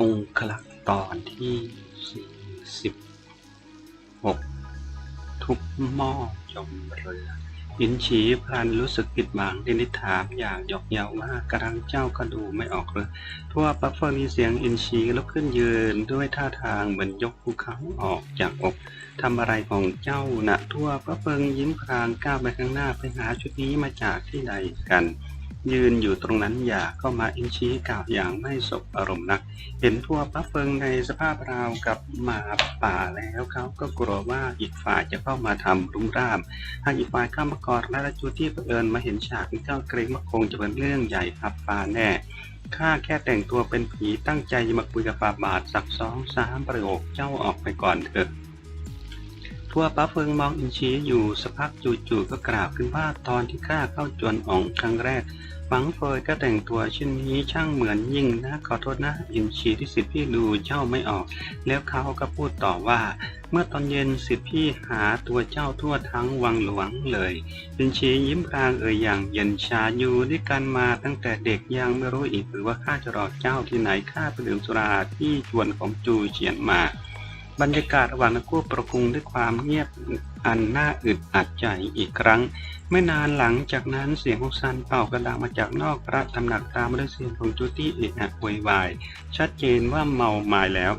องคลักตอนที่สิบหกทุบหม้อจมเรืออินฉีพลันรู้สึกผิดหวังดินิถามอย่างหยอกเย้าว่ากระรังเจ้าก็ดูไม่ออกเลยทั่วปั๊บเฟอร์มีเสียงอินฉีลุกขึ้นยืนด้วยท่าทางเหมือนยกภูเขาออกจากอกทำอะไรของเจ้านะทั่วปั๊บเฟิงยิ้มพรางก้าวไปข้างหน้าไปหาชุดนี้มาจากที่ใดกัน ยืนอยู่ตรงนั้นอย่าเข้ามาอินชี้กล่าวอย่างไม่สบอารมณ์นัก เห็นทั่วปั๊บเฟิงในสภาพราวกับหมาป่าแล้วเขาก็กลัวว่าอีกฝ่ายจะเข้ามาทำรุมร่าม หากอีกฝ่ายเข้ามากอดและจูที่เผอิญมาเห็นฉากนี้เจ้าเกรงว่าคงจะเป็นเรื่องใหญ่อับปาแน่ข้าแค่แต่งตัวเป็นผีตั้งใจจะมาคุยกับฝาบาทสักสองสามประโยคเจ้าออกไปก่อนเถอะทั่วป้าเฟิงมองอินชีอยู่สักพักจู่ๆก็กราบขึ้นว่าตอนที่ข้าเข้าจวนอ่องครั้งแรก หวังเฟยก็แต่งตัวเช่นนี้ช่างเหมือนยิ่งนะขอโทษนะ อินชีที่สิทธิพี่ดูเจ้าไม่ออก แล้วเขาก็พูดต่อว่า เมื่อตอนเย็นสิทธิพี่หาตัวเจ้าทั่วทั้งวังหลวงเลย อินชียิ้มพรางเอ่ยอย่างเย็นชาอยู่ด้วยกันมาตั้งแต่เด็กยังไม่รู้อีกหรือว่าข้าจะรอเจ้าที่ไหนข้าไปดื่มสุราที่จวนของจูเฉียนมา บรรยากาศระหว่างนักกู้ประกุงด้วยความเงียบอันน่าอึดอัดใจอีกครั้ง ไม่นานหลังจากนั้นเสียงของซันเป่ากระดังมาจากนอกพระตำหนักตามด้วยเสียงของจูตี้เอะอะโวยวายชัดเจนว่าเมาหมายแล้ว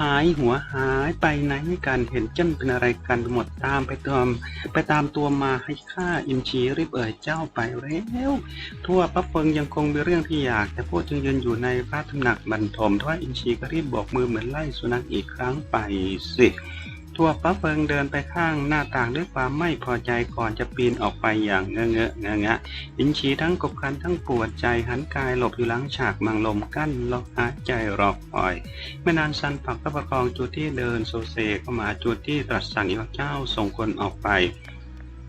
หายหัวหายไปไหนกันเห็นเจ้นเป็นอะไรกันหมดตามไปตามไปตามตัวมาให้ข้าอิมชีรีบเอ่ยเจ้าไปเร็วทั่วปั๊บเฟิงยังคงมีเรื่องที่อยากแต่พวกจึงยืนอยู่ในพระตำหนักบรรทมทว่าอินชีก็รีบบอกมือเหมือนไล่สุนัขอีกครั้งไปสิ ทั่วพระเฟิงเดินไปข้างหน้าต่างด้วยความไม่พอใจก่อนจะปีนออกไปอย่างเงอะเงอะเงอะงะอินชีทั้งกบคันทั้งปวดใจหันกายหลบอยู่หลังฉากมังลมกั้นล็อกหายใจรอคอยไม่นานซันปักก็ประคองจูที่เดินโซเซเข้ามาจูที่ตรัสสั่งอีกเจ้าส่งคนออกไป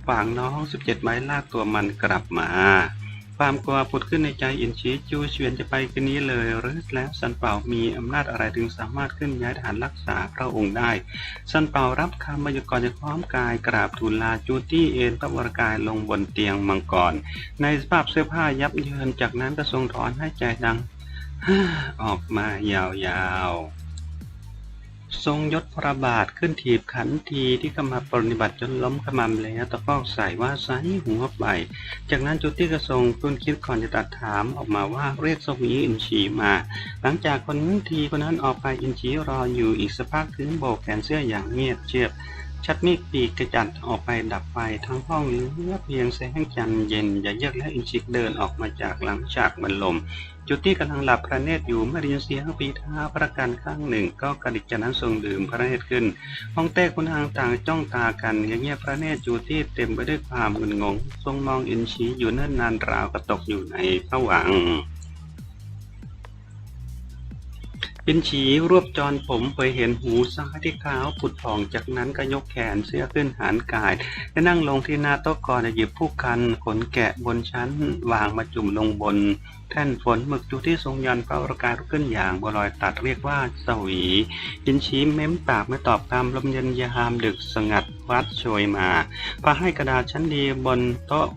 ฝางน้อง17ไม้ลากตัวมันกลับมา ความกลัวผุดขึ้นในใจอินชีจูเฉวียนจะไปคืนนี้เลย หรือแล้วซันเป่ามีอำนาจอะไรถึงสามารถขึ้นย้ายทหารรักษาพระองค์ได้ซันเป่ารับคำมายู่ก่อนจะพร้อมกายกราบทูลลาจูตี้เอ็นพระวรกายลงบนเตียงมังกร ในสภาพเสื้อผ้ายับเยินจากนั้นก็ทรงถอนให้ใจดังออกมายาวๆ ทรงยศพระบาทขึ้นถีบขันทีที่เข้ามาปฏิบัติจนล้มขมำแล้วตะคอกใส่ว่าไซหัวไป จากนั้นจุติก็ทรงคุ้นคิดก่อนจะตัดถามออกมาว่าเรียกสวีอินชีมา หลังจากคนนั้นทีคนนั้นออกไปอินชีรออยู่อีกสักพักถึงโบกแขนเสื้ออย่างเงียบเชียบชัดมีดปีกกระจัดออกไปดับไฟทั้งห้องเหลือเพียงแสงจันทร์เย็นอย่าเยือกและอินชิกเดินออกมาจากหลังฉากบรรลม จุดที่กำลังหลับพระเนตรอยู่เมื่อได้ยินเสียงปีเท้าพระกันข้างหนึ่ง ก็กระดิกจากนั้นทรงดื่มพระเนตรขึ้นห้องเต้คุณทางต่างจ้องตากันเงียบพระเนตรจูที่เต็มไปด้วยความมึนงง ทรงมองอินชีอยู่เนิ่นนานราวกระตกอยู่ในผวัง ค์ปินฉีรวบจรผมเผยเห็นหูซ้ายที่ขาวผุดผ่องจากนั้นก็ยกแขนเสื้อขึ้นหานกายและนั่งลงที่หน้าโต๊ะก่อนหยิบผู้กันขนแกะบนชั้น วางมาจุ่มลงบน แท่นฝนหมึกจูที่ทรงยันพระวรกายลุกขึ้นอย่างบัวลอยตัดเรียกว่าสวีปินฉีเม้มปากไม่ตอบคำลมเย็นยามดึกสงัดวัดโชยมาพาให้กระดาษชั้นดีบนโต๊ะ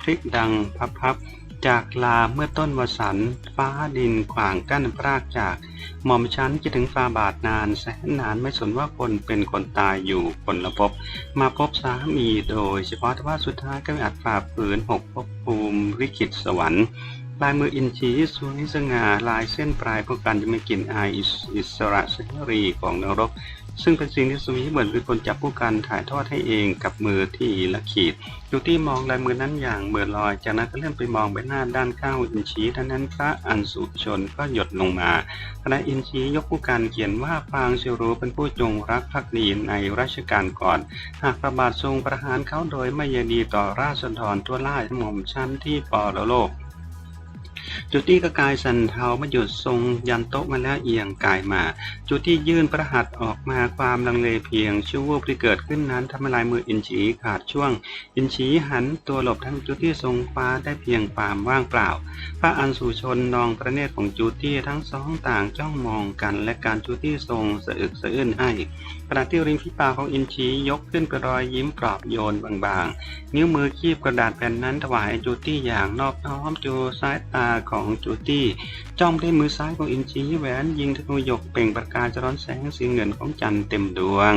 พลิกดังพับๆ จากลาเมื่อต้นวสันฟ้าดินขวางกั้นพรากจากหม่อมชันคิดถึงฟาบาทนานแสนนานไม่สนว่าคนเป็นคนตายอยู่คนละพบ มาพบสามีโดยเฉพาะแต่ว่าสุดท้ายก็อาจฝ่าฝืนหกภพภูมิวิกิตสวรรค์ ลายมืออินชีสวยสง่าลายเส้นปลายป้องกันจะไม่กลิ่นอายอิสระเสรีของนรก ซึ่งเป็นสิ่งที่สวีเหมือนเป็นคนจับผู้กันถ่ายทอดให้เองกับมือที่ละขีดดูที่มองลายมือนั้นอย่างเมื่อลอย จากนั้นก็เลื่อนไปมองใบหน้าด้านข้างอินชีท่านั้นพระอันสุชนก็หยดลงมาคณะอินชียกผู้การเขียนว่าฟางเชรูเป็นผู้จงรักภักดีในรัชกาลก่อน หากพระบาททรงประหารเขาโดยไม่ยดีต่อราษฎรทั่วล่าหม่อมชั้นที่ปรโลก จุดที่กระกายสันเทามาหยุดทรงยันโต๊ะมาแล้วเอียงกายมา จุดที่ยื่นประหัตออกมาความลังเลเพียงชั่ววูบที่เกิดขึ้นนั้นทำให้ลายมืออินชีขาดช่วง อินชีหันตัวหลบทั้งจุดที่ทรงฟ้าได้เพียงความว่างเปล่าพระอันสุชนนองพระเนตรของจูตี้ทั้งสองต่างจ้องมองกัน และการจูตี้ทรงสะอึกสะอื้นให้ ณะที่ริมฝีปากของอินชียกขึ้นเป็นรอยยิ้มปลอบโยนบางๆ นิ้วมือคีบกระดาษแผ่นนั้นถวายจูตี้อย่างนอบน้อมจูสายตาของจูตี้จ้องด้วยมือซ้ายของอินชีแหวนยิงธนูหยกเปล่งประกายจร้อนแสงสีเงินของจันทร์เต็มดวง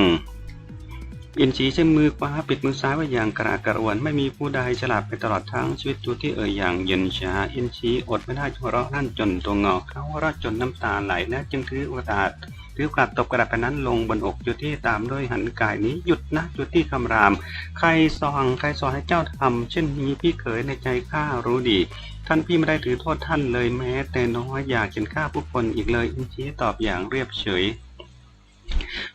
อินชีใช้มือขวาปิดมือซ้ายไว้อย่างกระอักกระอ่วนไม่มีผู้ใดฉลาดไปตลอดทั้งชีวิตจูตี้เอ่ยอย่างเย็นชาอินชีอดไม่ได้หัวเราะลั่นจนตัวงอเขาหัวเราะจนน้ำตาไหลและจึงถือโอกาส ถือโอกาบตบกระดาษแผ่นนั้นลงบนอกจูตี้ตามด้วยหันกายนี้หยุดนะจูตี้คำราม ใครสองใครสอนให้เจ้าทำเช่นนี้พี่เขยในใจข้ารู้ดีท่านพี่ไม่ได้ถือโทษท่านเลยแม้ แต่น้อยอยากเห็นข้าผู้คนอีกเลยอินชีตอบอย่างเรียบเฉย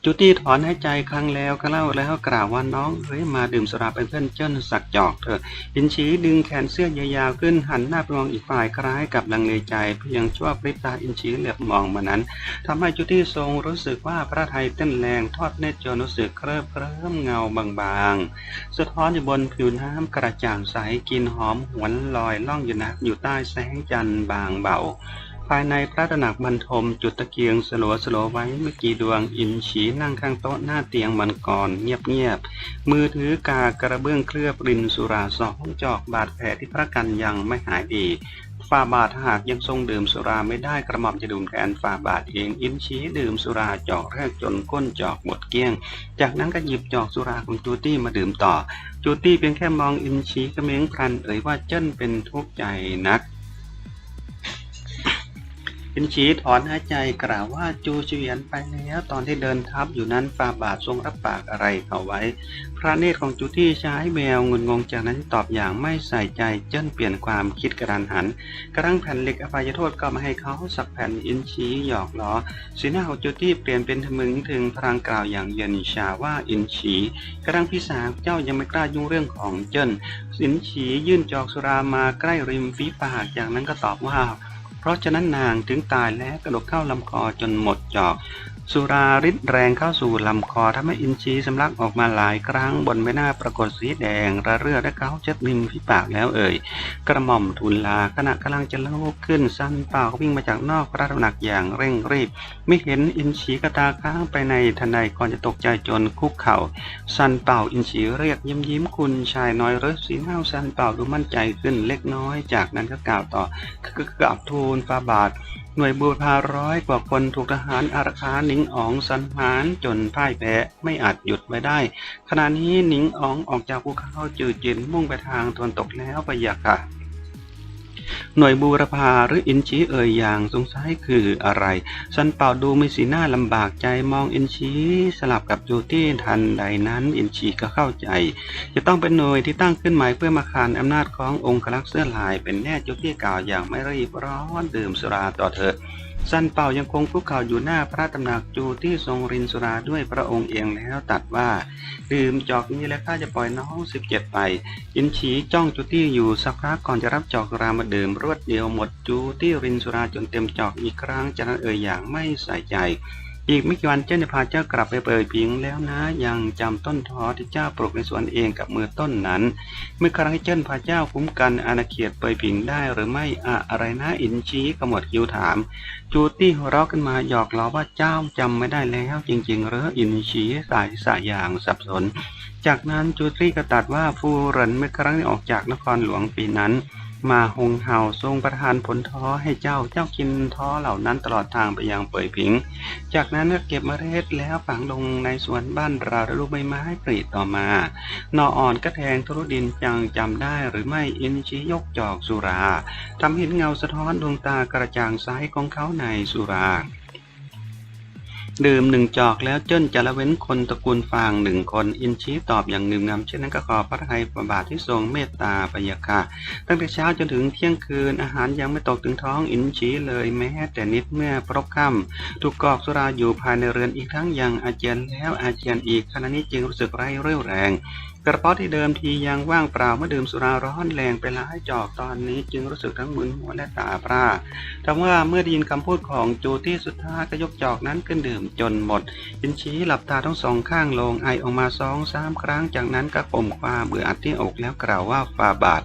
จูตี้ถอนหายใจครั้งแล้วก็เล่าแล้วกล่าวว่าน้องเฮ้ยมาดื่มสุราเป็นเพื่อนเจิ้นสักจอกเถอะอินชีดึงแขนเสื้อยาวๆขึ้นหันหน้าไปมองอีกฝ่ายคล้ายกับลังเลใจ เพียงชั่วพริบตาอินชีเหลือบมองมานั้นทำให้จูตี้ทรงรู้สึกว่าพระไทยเต้นแรงทอดเนตรจนรู้สึกเคลิบเคลิ้มเงาบางๆ สะท้อนอยู่บนผิวน้ำกระจ่างใสกินหอมหวนลอยล่องอยู่นะอยู่ใต้แสงจันทร์บางเบา ภายในพระตระหนักบรรทมจุดตะเกียงสลัวสลวไว้เมื่อกี่ดวงอินฉีนั่งข้างโต๊ะหน้าเตียงมันกรเงียบๆมือถือกากระเบื้องเคลือบรินสุราสองจอกบาดแผลที่พระกันยังไม่หายดีฝ่าบาทหากยังทรงดื่มสุราไม่ได้กระหม่อมจะดื่มแทนฝ่าบาทเองอินชีดื่มสุราจอกแรกจนก้นจอกหมดเกลี้ยง จากนั้นก็หยิบจอกสุราของจูตี้มาดื่มต่อ จูตี้เพียงแค่มองอินชีกระเม้งพลันเอ่ยว่าเจิ้นเป็นทุกข์ใจนัก อินชีถอนหายใจกล่าวว่าจูเฉียนไปแล้วตอนที่เดินทับอยู่นั้นฟาบาททรงรับปากอะไรเขาไว้ พระเนตรของจูที่ใช้แววงุนงงจากนั้นตอบอย่างไม่ใส่ใจเจิ้นเปลี่ยนความคิดกระดานหัน กระทั่งแผ่นเหล็กอภัยโทษก็มาให้เขาสักแผ่นอินชีหยอกล้อสีหน้าของจูตี้เปลี่ยนเป็นทะมึงถึงพลางกล่าวอย่างเย็นชาว่าอินชีกระทั่งพี่สาวเจ้ายังไม่กล้ายุ่งเรื่องของเจิ้นอินชียื่นจอกสุรามาใกล้ริมฝีปากจากนั้นก็ตอบว่า เพราะฉะนั้นนางถึงตายแล้วกระดกเข้าลำคอจนหมดจอก สุราริดแรงเข้าสู่ลำคอทำให้อินชีสำลักออกมาหลายครั้งบนใบหน้าปรากฏสีแดง ระเรื่อและเกาเจ็บริมฝีปากแล้วเอ่ย กระหม่อมทูลลาขณะกำลังจะลุกขึ้นสั้นเปล่าวิ่งมาจากนอกพระตำหนักอย่างเร่งรีบ ไม่เห็นอินชีกระตาค้างไปในทันใดก่อนจะตกใจจนคุกเข่าสันเป่าอินชีเรียกยิ้มยิ้มคุณชายน้อยเรสสีหน้าสันเป่าดูมั่นใจขึ้นเล็กน้อย จากนั้นก็กล่าวต่อคือกราบทูลฟาบาท หน่วยบูรพาร้อยกว่าคนถูกทหารอารักขาหนิงอ๋องสันหารจนพ่ายแพ้ไม่อาจหยุดไว้ได้ ขณะนี้หนิงอ๋องออกจากภูเขาจืดจินมุ่งไปทางตะวันตกแล้วไปยาค่ะ หน่วยบูรพาหรืออินชีเอ่ยอย่างสงสัยคืออะไรสันเป่าดูมีสีหน้าลำบากใจมองอินชีสลับกับจูตี้ทันใดนั้นอินชีก็เข้าใจ จะต้องเป็นหน่วยที่ตั้งขึ้นใหม่เพื่อมาขานอำนาจขององค์คลักษ์เสื้อลายเป็นแน่จูตี้กล่าวอย่างไม่รีบร้อนดื่มสุราต่อเถอะ สันเป่ายังคงคุกเข่าอยู่หน้าพระตำหนักจูที่ทรงรินสุราด้วยพระองค์เองแล้วตัดว่า ดื่มจอกนี้แล้วข้าจะปล่อยน้องสิบเจ็ดไปอินฉีจ้องจูตี้อยู่สักพักก่อนจะรับจอกรามาดื่มรวดเดียวหมดจูตี้รินสุราจนเต็มจอกอีกครั้งจะนั้นเอ่ยอย่างไม่ใส่ใจ อีกไม่กี่วันเจ้าจะพาเจ้ากลับไปเปิดพิงแล้วนะ ยังจำต้นทอที่เจ้าปลูกในสวนเองกับมือต้นนั้น เมื่อครั้งที่เจ้าพาเจ้าคุ้มกันอาณาเขตเปิดพิงได้หรือไม่อะอะไรนะอินชีขมวดคิวถาม จูตี้หัวเราะขึ้นมาหยอกล้อว่าเจ้าจำไม่ได้แล้วจริงๆหรืออินชีสายสายอย่างสับสน จากนั้นจูตี้ก็ตัดว่าฟูรินเมื่อครั้งที่ออกจากนครหลวงปีนั้น มาหงเห่าทรงประทานผลท้อให้เจ้า เจ้ากินท้อเหล่านั้นตลอดทางไปยังเป่ยผิง จากนั้นก็เก็บเมล็ดแล้วฝังลงในสวนบ้านเราและลูกใบไม้ปรีต่อมา นออ่อนก็แทงทุรุดินยังจำได้หรือไม่อินชียกจอกสุราทำเห็นเงาสะท้อนดวงตากระจ่างใสของเขาในสุรา ดื่มหนึ่งจอกแล้วเจิ้นจะละเว้นคนตระกูลฟางหนึ่งคนอินชี้ตอบอย่างงืมงำเช่นนั้นก็ขอพระทัยประบาทที่ทรงเมตตาปยาค่ะตั้งแต่เช้าจนถึงเที่ยงคืนอาหารยังไม่ตกถึงท้องอินชีเลยแม้แต่นิดเมื่อพรบค่ำถูกกอกสุราอยู่ภายในเรือนอีกทั้งยังอาเจียนแล้วอาเจียนอีกขณะนี้จึงรู้สึกไร้เรี่ยวแรง กระเพาะที่เดิมทียังว่างเปล่าเมื่อดื่มสุราร้อนแรงไปหลายจอกตอนนี้ จึงรู้สึกทั้งมึนหัวและตาพร่าแต่ว่าเมื่อได้ยินคำพูดของจูตี้สุดท้ายก็ยกจอกนั้นขึ้นดื่มจนหมดอินชีหลับตาทั้งสองข้างลงไอออกมาสองสามครั้งจากนั้นก็ข่มความเบื่ออัดที่อกแล้วกล่าวว่าฟาบาท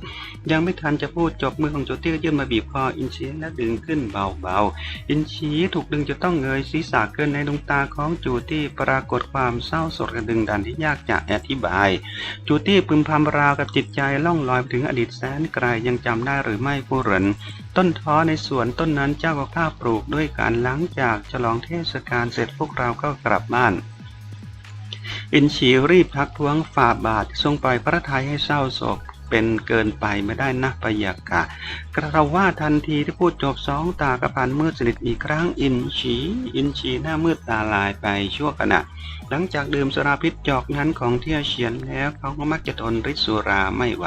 ยังไม่ทันจะพูดจบมือของจูตี้ก็ยื่นมาบีบคออินชีและดึงขึ้นเบาๆอินชีถูกดึงจะต้องเงยศีรษะเกินในดวงตาของจูตี้ปรากฏความเศร้าสดกระดึงดันที่ยากจะอธิบายจูตี้พึมพำราวกับจิตใจล่องลอยไปถึงอดีตแสนไกลยังจำได้หรือไม่ผู้เหรินต้นท้อในสวนต้นนั้นเจ้าก็ข้าปลูกด้วยการหลังจากฉลองเทศกาลเสร็จพวกเราก็กลับบ้านอินชีรีบทักท้วงฝ่าบาททรงปล่อยพระทัยให้เศร้าโศก เป็นเกินไปไม่ได้นะปยากะ กระว่าทันทีที่พูดจบสองตากระพันมืดสนิทอีกครั้งอินชีอินชีหน้ามืดตาลายไปชั่วขณะ หลังจากดื่มสุราพิษจอกนั้นของเที่ยวเฉียนแล้วเขาก็มักจะทนฤทธิสุราไม่ไหว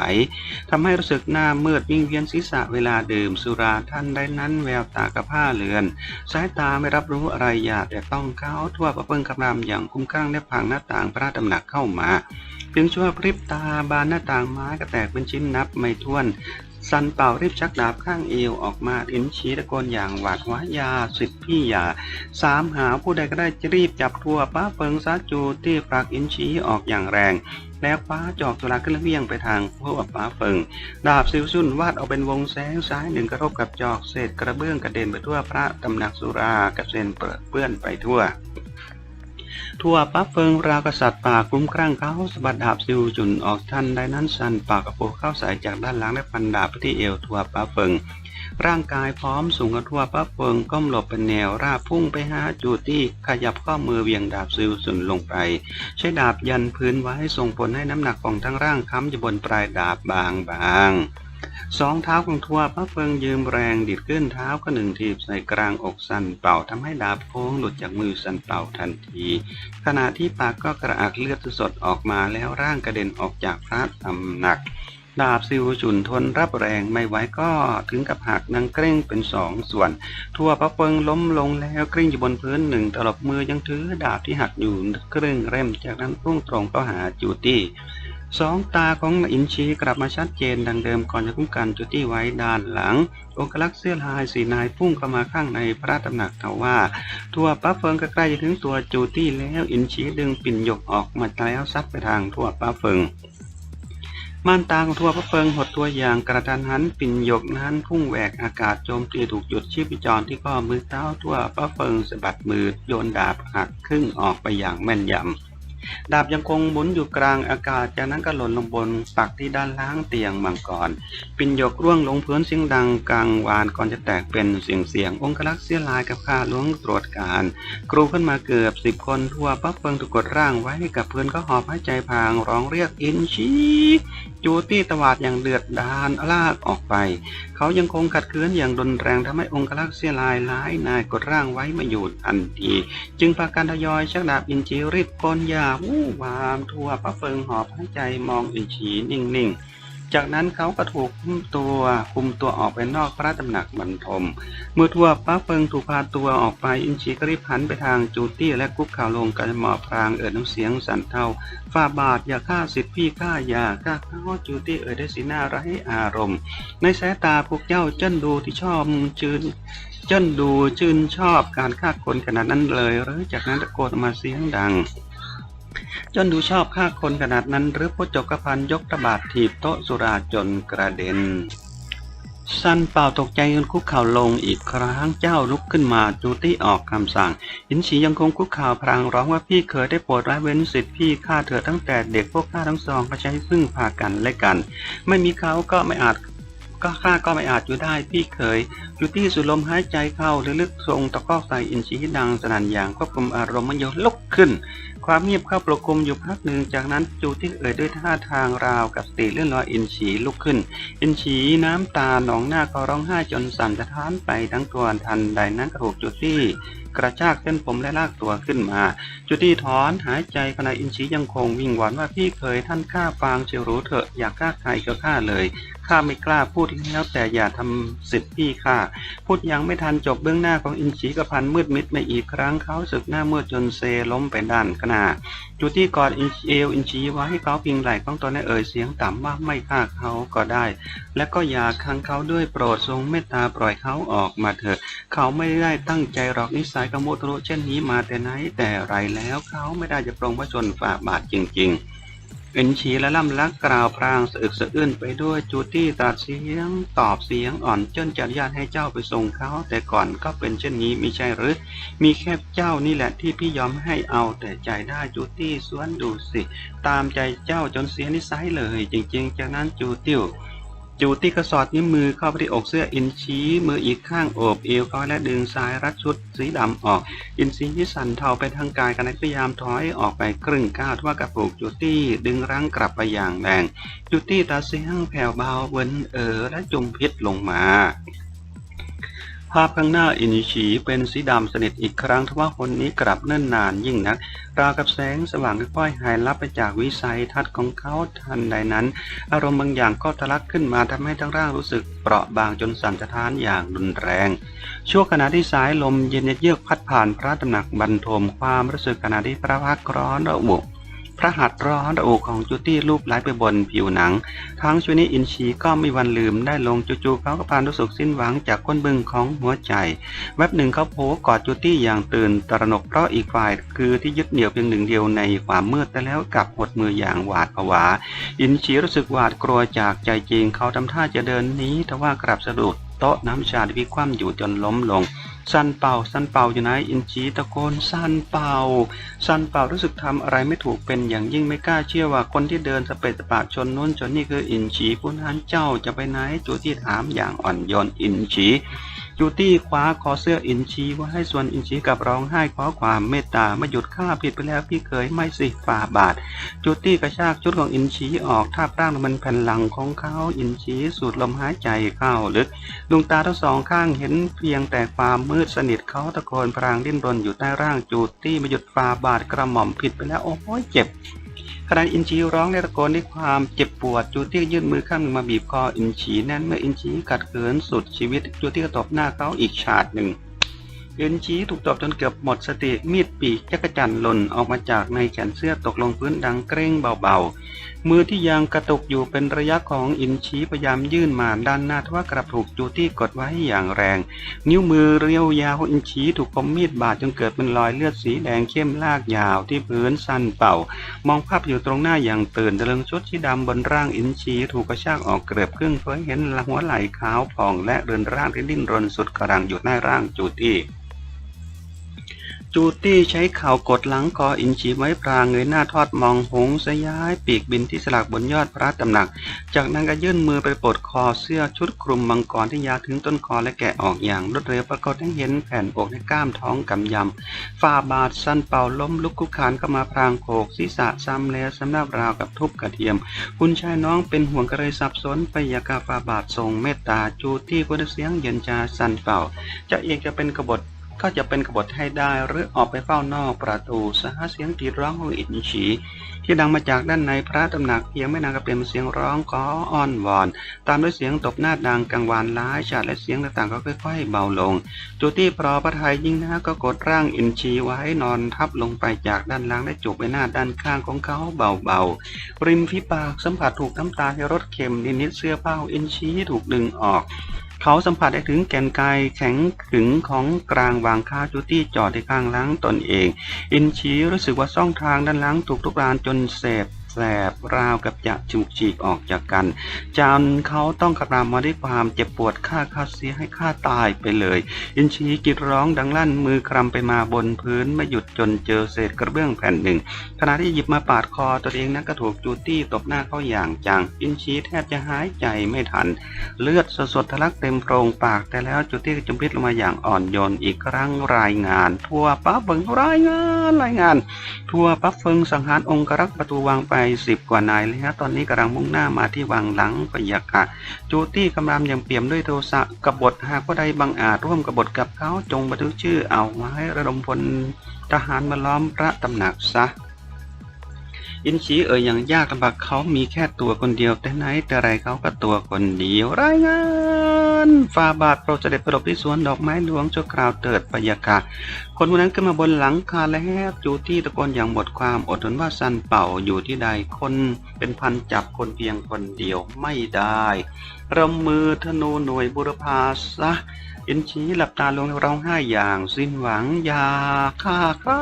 ทำให้รู้สึกหน้ามืดวิ่งเวียนศีรษะเวลาดื่มสุราท่านใดนั้นแววตากระผ้าเลือน สายตาไม่รับรู้อะไรอยากแต่ต้องเขาทั่วประเพิงกำรำอย่างคุ้มข้างและพังหน้าต่างพระตำหนักเข้ามา เพียงชั่วพริบตาบานหน้าต่างไม้ก็แตกเป็นชิ้นนับไม่ถ้วนสันเป่ารีบชักดาบข้างเอวออกมาอินชี้ตะโกนอย่างหวาดหวายาสิทธิพี่ยาสามหาผู้ใดก็ได้จะรีบจับทั่วป้าเปิงซาจูที่ปรักอินชี้ออกอย่างแรง แล้วป้าจอกตุลาขึ้นเวียงไปทางพวกป้าเฟิง ดาบซิวซุนวาดเอาเป็นวงแสงซ้ายหนึ่งกระทบกับจอกเศษกระเบื้องกระเด็นไปทั่วพระตำหนักสุรา กระเซ็นเปื้อนไปทั่ว ทั่วปั๊บเฟิงราวกษัตริย์ป่าคลุ้มครั่งเขาสะบัดดาบซิวจุนออกทันใดนั้นสันปากกระโปงเข้าใส่จากด้านหลังและฟันดาบไปที่เอวทั่วปั๊บเฟิงร่างกายพร้อมสูงกระทั่วปั๊บเฟิงก้มหลบเป็นแนวราบพุ่งไปหาจูตี้ขยับข้อมือเวียงดาบซิวสุนลงไป ใช้ดาบยันพื้นไว้ส่งผลให้น้ำหนักของทั้งร่างค้ำอยู่บนปลายดาบบางบางๆ สองเท้าของทัวปั๊บเฟิงยืมแรงดิดขึ้นเท้าก็หนึ่งทีบใส่กลางอกสันเป่าทำให้ดาบโค้งหลุดจากมือสันเป่าทันที ขณะที่ปากก็กระอักเลือดสดออกมาแล้วร่างกระเด็นออกจากพระตำหนัก ดาบซิวจุนทนรับแรงไม่ไหวก็ถึงกับหักนังเกร่งเป็นสองส่วน ทั่วพระเฟิงล้มลงแล้วกลิ้งอยู่บนพื้นหนึ่งตลบมือยังถือดาบที่หักอยู่ครึ่งเล่มจากนั้นพุ่งตรงเข้าหาจูตี้ สองตาของอินชีกลับมาชัดเจนดังเดิมก่อนจะคุ้มกันจูตี้ไว้ด้านหลัง องคลักษ์เสื้อลายสีนายพุ่งเข้ามาข้างในพระตำหนักเขาว่า ทั่วป้าเฟิงก็ใกล้จะถึงตัวจูตี้แล้วอินชีดึงปิ่นหยกออกมาแล้วซัดไปทางทั่วป้าเฟิงม่านตาของทั่วพระเฟิงหดตัวอย่างกระทันหันปิ่นหยกนั้นพุ่งแหวกอากาศโจมตีถูกหยุดชีพจรที่ข้อมือเท้าทั่วพระเฟิงสะบัดมือโยนดาบหักครึ่งออกไปอย่างแม่นยำ ดาบยังคงหมุนอยู่กลางอากาศ จากนั้นก็หล่นลงบนปักที่ด้านล่างเตียงมังกร ปิ่นหยกร่วงลงพื้นเสียงดังกลางวานก่อนจะแตกเป็นเสียงเสียง องคลักษ์เสียลายกับข้าล้วงตรวจการ ครูขึ้นมาเกือบสิบคนทั่วปั๊บเพิงถูกกดร่างไว้กับเพื่อนก็หอบหายใจพางร้องเรียกอินชี จูตี้ตวาดอย่างเดือดดาลลากออกไป เขายังคงขัดขืนอย่างรุนแรงทำให้องค์ลักษ์เสียลายหลายนายกดร่างไว้ไมาอยู่ทันที จึงพากันทยอยชักดาบอินชีรีบกลยาวู้วาม ทั่วพระเฟิงหอบหายใจมองอินชีนิ่งๆ จากนั้นเขาก็ถูกคุมตัวคุมตัวออกไปนอกพระตำหนักบรรทม เมื่อทั่วพระเฟิงถูกพาตัวออกไปอินชีก็รีบหันไปทางจูตี้และกุ๊กข่าวลงกันหมอบพรางเอ่ยน้ำเสียงสั่นเทาฝ่าบาทอย่าฆ่าสิทธิพี่ฆ่าอย่าฆ่าเขาจูตี้เอ่ยด้สีหน้าไร้อารมณ์ ในสายตาพวกเจ้าเจ้นดูที่ชอบจืนเจ้นดูชื่นชอบการฆ่าคนขนาดนั้นเลย หรือจากนั้นตะโกนมาเสียงดัง จนดูชอบฆ่าคนขนาดนั้น หรือพจกพันยกตบาทถีบโต๊ะสุราจนกระเด็น สันเป่าตกใจจนคุกเข่าลงอีกครั้งเจ้าลุกขึ้นมาจูตี้ออกคำสั่ง หินฉียังคงคุกเข่าพรางร้องว่าพี่เคยได้โปรดละเว้นสิทธิ์พี่ฆ่าเธอตั้งแต่เด็กพวกข้าทั้งสองก็ใช้ซึ่งพากันและกัน ไม่มีเขาก็ไม่อาจก็ข้าก็ไม่อาจอยู่ได้พี่เคยจูตี้สูดลมหายใจเข้าลึกๆทรงตะคอกใส่อินชีดังสนั่นอย่างควบคุมอารมณ์มันโยลุกขึ้น ความเงียบเข้าปกคลุมอยู่พักหนึ่งจากนั้นจูที่เอ่ยด้วยท่าทางราวกับสติเลื่อนลอยอินฉีลุกขึ้น อินฉีน้ำตาหนองหน้าก็ร้องไห้จนสั่นสะท้านไปทั้งตัวทันใดนั้นกระถูกจูที่กระชากเส้นผมและลากตัวขึ้นมาจูดี้ถอนหายใจขณะอินชียังคงวิงวอนว่าพี่เคยท่านฆ่าฟางเชียวรู้เถอะอยากฆ่าใครก็ฆ่าเลยข้าไม่กล้าพูดแล้วแต่อย่าทำสิทธิ์พี่ข้าพูดยังไม่ทันจบเบื้องหน้าของอินชีกระพันมืดมิดมาอีกครั้งเขาสึกหน้ามืดจนเซล้มไปด้านขนาจูดี้กอดอินเอลอินชีไว้ให้เขาพิงไหล่ของตนและเอ่ยเสียงต่ำว่าไม่ฆ่าเขาก็ได้ และก็อย่าคังเขาด้วยโปรดทรงเมตตาปล่อยเขาออกมาเถอะ เขาไม่ได้ตั้งใจหรอกนิสัยกบโมตรุเช่นนี้มาแต่ไหนแต่ไรแล้วเขาไม่ได้จะปรงพระชนฝ่าบาทจริง ๆ เอ็นชีและล่ำลักกล่าวพรางสะอึกสะอื้นไปด้วยจูตี้ตัดเสียงตอบเสียงอ่อนเจ้นจะอนุญาตให้เจ้าไปส่งเขา แต่ก่อนก็เป็นเช่นนี้มิใช่หรือ มีแค่เจ้านี่แหละที่พี่ยอมให้เอาแต่ใจได้จูตี้สวนดูสิ ตามใจเจ้าจนเสียนิสัยเลย จริง ๆ จากนั้นจูติ้ว จูตี้กระสอดนิ้วมือเข้าไปที่อกเสื้ออินชีมืออีกข้างโอบเอวเขาและดึงซ้ายรัดชุดสีดำออก อินซีที่สั่นเทาไปทางกายกันพยายามถอยออกไปครึ่งก้าวทว่ากระปุกจูตี้ดึงรั้งกลับไปอย่างแรงจูตี้ตาเสียงแผ่วเบาเวินเออและจุมพิษลงมา ภาพข้างหน้าอินชีเป็นสีดำสนิทอีกครั้งทว่าคนนี้กลับเนิ่นนานยิ่งนัก ราวกับแสงสว่างค่อยๆหายลับไปจากวิสัยทัศน์ของเขาทันใดนั้น อารมณ์บางอย่างก็ทะลักขึ้นมาทำให้ทั้งร่างรู้สึกเปราะบางจนสั่นสะท้านอย่างรุนแรง ช่วงขณะที่สายลมเย็นเยือกพัดผ่านพระตำหนักบรรทมความรู้สึกขณะที่พระพักตร์ร้อนระอุ พระหัตถ์ร้อนระอุของจูตี้รูปไหลไปบนผิวหนัง ทั้งชวนี้อินชีก็ไม่วันลืมได้ลงจู่ๆเขาก็พานรู้สึกสิ้นหวังจากก้นบึงของหัวใจ แวบหนึ่งเขาโผล่กอดจูตี้อย่างตื่นตระหนกเพราะอีกฝ่ายคือที่ยึดเหนี่ยวเพียงหนึ่งเดียวในความมืดแต่แล้วกลับหดมืออย่างหวาดผวา อินชีรู้สึกหวาดกลัวจากใจจริงเขาทำท่าจะเดินหนีแต่ว่ากลับสะดุดโต๊ะน้ำชาที่พิคว่ำอยู่จนล้มลง สันเป่าสันเป่าอยู่ไหนอินชีตะโกนสันเป่าสันเป่ารู้สึกทำอะไรไม่ถูกเป็นอย่างยิ่งไม่กล้าเชื่อว่าคนที่เดินสเปะสปะชนนู้นชนนี่คืออินชีผู้นั้นเจ้าจะไปไหนจูที่ถามอย่างอ่อนโยนอินชี จูตี้คว้าคอเสื้ออินชีไว่าให้ส่วนอินชีกับร้องไห้ขอความเมตตามาหยุดข้าผิดไปแล้วพี่เคยไม่สิฝ่าบาท จูตี้กระชากชุดของอินชีออกท่าร่างมันแผ่นหลังของเขาอินชีสูดลมหายใจเข้าลึกดวงตาทั้งสองข้างเห็นเพียงแต่ความมืดสนิทเขาตะโกนพรางดิ้นรนอยู่ใต้ร่างจูตี้มาหยุดฟาบาดกระหม่อมผิดไปแล้วโอ้ยเจ็บ ขณะอินชีร้องและตะโกนด้วยความเจ็บปวดจูตี้ยื่นมือข้างหนึ่งมาบีบคออินชีแน่นเมื่ออินชีกัดเขินสุดชีวิตจูตี้ก็ตบหน้าเขาอีกฉาดหนึ่งอินชีถูกตบจนเกือบหมดสติมีดปีกจักรจันทร์หล่นออกมาจากในแขนเสื้อตกลงพื้นดังเกรงเบาๆ มือที่ยังกระตุกอยู่เป็นระยะของอินชีพยายามยื่นมาด้านหน้าทว่ากระถูกจูตี้กดไว้อย่างแรง นิ้วมือเรียวยาวอินชีถูกคมมีดบาดจนเกิดเป็นรอยเลือดสีแดงเข้มลากยาวที่พื้นสั้นเป่า มองภาพอยู่ตรงหน้าอย่างตื่นตะลึงชุดที่ดำบนร่างอินชีถูกกระชากออกเกลือบครึ่งเพื่อเห็นหัวไหล่ขาวผ่องและเรือนร่างที่ดิ้นรนสุดกำลังอยู่ใต้ร่างจูตี้ จูตี้ใช้เข่ากดหลังคออินชีไว้พรางเงยหน้าทอดมองหงสยายปีกบินที่สลักบนยอดพระตำหนัก จากนั้นก็ยื่นมือไปปลดคอเสื้อชุดคลุมมังกรที่ยาวถึงต้นคอและแกะออกอย่างรวดเร็วปรากฏให้เห็นแผ่นอกและกล้ามท้องกำยำฝ่าบาทสั้นเป่าล้มลุกคุกคานเข้ามาพรางโขกศีรษะซ้ำแล้วสำนับราวกับทุบกระเทียม คุณชายน้องเป็นห่วงกระเลยสับสนไปอยากาฝ่าบาททรงเมตตาจูตี้พูดเสียงเย็นจาสั้นเป่าจะเองจะเป็นกบฏ ก็จะเป็นกบฏให้ได้หรือออกไปเฝ้านอกประตูสหเสียงกรีดร้องของอินชีที่ดังมาจากด้านในพระตำหนักเพียงไม่นานก็เป็นเสียงร้องขออ้อนวอน ตามด้วยเสียงตบหน้าดังกังวานร้ายชาติและเสียงต่างๆก็ค่อยๆเบาลงจูตี้พรอพระไทยยิ่งนะก็กดร่างอินชีไว้นอนทับลงไปจากด้านล่างและจูบไปหน้าด้านข้างของเขาเบาๆริมฝีปากสัมผัสถูกน้ำตาที่รสเค็มนิดๆเสื้อผ้าองอินชีถูกดึงออก เขาสัมผัสได้ถึงแก่นกายแข็งขึงของกลางวางค่าจูตี้จอดที่ข้างล้างตนเอง อินชีรู้สึกว่าซ่องทางด้านล้างถูกทุกรานจนเสบ แสบราวกับจะจุกฉีกออกจากกัน จานเขาต้องครามมาด้วยความเจ็บปวดฆ่าคาเสียให้ฆ่าตายไปเลย อินชีกรีดร้องดังลั่นมือคลำไปมาบนพื้นไม่หยุดจนเจอเศษกระเบื้องแผ่นหนึ่งขณะที่หยิบมาปาดคอตัวเองนั้นก็ถูกจูตี้ตบหน้าเข้าอย่างจัง อินชีแทบจะหายใจไม่ทัน เลือดสดๆทะลักเต็มโพรงปากแต่แล้วจูตี้ก็จมพิษลงมาอย่างอ่อนโยนอีกครั้งรายงาน ทั่วปั๊บเบิงรายงานรายงาน ทั่วปั๊บเฟิงสังหารองครักษ์ประตูวางไปสิบกว่านายแล้วตอนนี้กำลังมุ่งหน้ามาที่วังหลังพยาคะจูตี้กำลังยังเปี่ยมด้วยโทสะกบฏหากผู้ใดบังอาจร่วมกบฏกับเขาจงบันทึกชื่อเอาไว้ระดมพลทหารมาล้อมพระตำหนักซะ อินชีเอ่ยอย่างยากลำบากเขามีแค่ตัวคนเดียว แต่ไหนแต่ไรเขาก็ตัวคนเดียวรายงานฟาบาทโปรดเสด็จประดบที่สวนดอกไม้หลวงชั่วคราวเติดพยากาศคนคนนั้นขึ้นมาบนหลังคาแล้วจูที่ตะโกนอย่างหมดความอดทนว่าซันเป่าอยู่ที่ใดคนเป็นพันจับคนเพียงคนเดียวไม่ได้รำมือธนูหน่วยบุรพาซะ นชีหลับตาลงร้องไห้อย่างสิ้นหวังอยาฆ่าเขา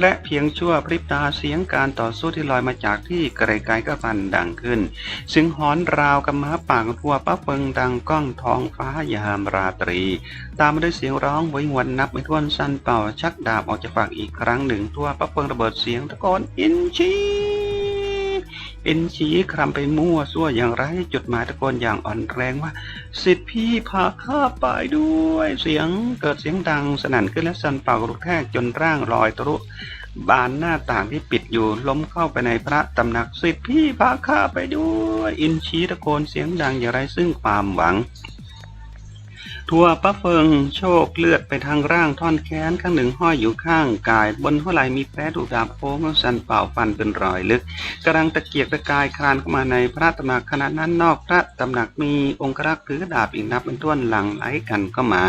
และเพียงชั่วพริบตาเสียงการต่อสู้ที่ลอยมาจากที่ไกลๆก็ฟันดังขึ้นเสียงหอนราวกับม้าป่างทั่วป้าเปิงดังก้องท้องฟ้ายามราตรี ตามมาด้วยเสียงร้องวิงวันนับไม่ถ้วนสั้นเป่าชักดาบออกจากปากอีกครั้งหนึ่งทั่วป้าเปิงระเบิดเสียงตะโกนอินชี อินชีคลำไปมั่วซั่วอย่างไรจุดหมายตะโกนอย่างอ่อนแรงว่า สิทธิพี่พาข้าไปด้วย เสียงเกิดเสียงดังสนั่นขึ้นและสันเป่ากระแทกจนร่างลอยทะลุบานหน้าต่างที่ปิดอยู่ล้มเข้าไปในพระตำหนักสิทธิพี่พาข้าไปด้วย อินชีตะโกนเสียงดังอย่างไรซึ่งความหวัง ทั่วป้าเฟิงโชคเลือดไปทางร่างท่อนแขนข้างหนึ่งห้อยอยู่ข้างกาย บนหัวไหล่มีแผลถูกดาบโค้งสันเป่าฟันเป็นรอยลึกกำลังตะเกียกตะกายคลานเข้ามาในพระตำหนักขณะนั้นนอกพระตำหนักมีองค์รักษ์ถือดาบอีกนับเป็นต้วนหลังไหลกันเข้ามา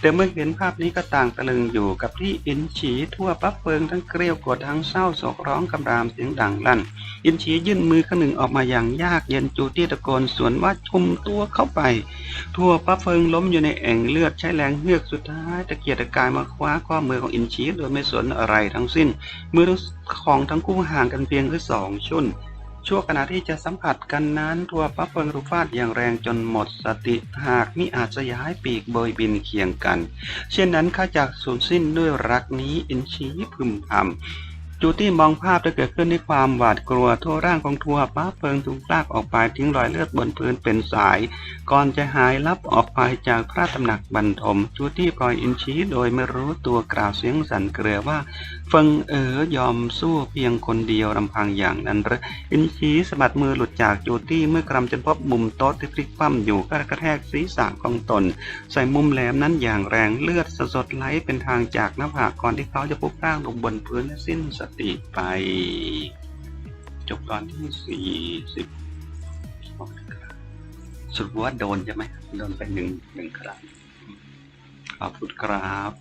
แต่เมื่อเห็นภาพนี้ก็ต่างตะลึงอยู่กับที่อินฉีทั่วปักเฟิงทั้งเกลียวกดทั้งเศร้าโศกร้องคำรามเสียงดังลั่น อินฉียื่นมือข้างหนึ่งออกมาอย่างยากเย็นจูตี้ตะโกนสวนว่าชุมตัวเข้าไป ทั่วปักเฟิงล้มอยู่ในแอ่งเลือดใช้แรงเฮือกสุดท้ายตะเกียกตะกายมาคว้าข้อมือของอินฉีโดยไม่สนอะไรทั้งสิ้น มือของทั้งคู่ห่างกันเพียงแค่สองชุนช่วงขณะที่จะสัมผัสกันนั้นทัวปัฟเฟิงรูฟาดอย่างแรงจนหมดสติหากมิอาจจะย้ายปีกโบยบินเคียงกัน เช่นนั้นข้าจากสูญสิ้นด้วยรักนี้อินชีพึมพำ จูตี้มองภาพที่เกิดขึ้นด้วยความหวาดกลัวทั่วร่างของทัวป้าเพิงถูกลากออกไปทิ้งรอยเลือดบนพื้นเป็นสาย ก่อนจะหายลับออกไปจากพระตำหนักบรรทม จูตี้ปล่อยอินชีโดยไม่รู้ตัวกล่าวเสียงสั่นเกลือว่าเฟิงเอ๋อยอมสู้เพียงคนเดียวลำพังอย่างนั้นหรืออินชีสะบัดมือหลุดจากจูตี้เมื่อกำจนพบมุมโต๊ะที่พลิกคว่ำอยู่ก็กระแทกศีรษะของตน ใส่มุมแหลมนั้นอย่างแรงเลือดสดไหลเป็นทางจากหน้าผากก่อนที่เขาจะพุบร่างลงบนพื้นและสิ้นสติไป จบตอนที่สี่สิบสรุปว่าโดนใช่ไหมโดนไปหนึ่งหนึ่งครั้งขอบคุณครับ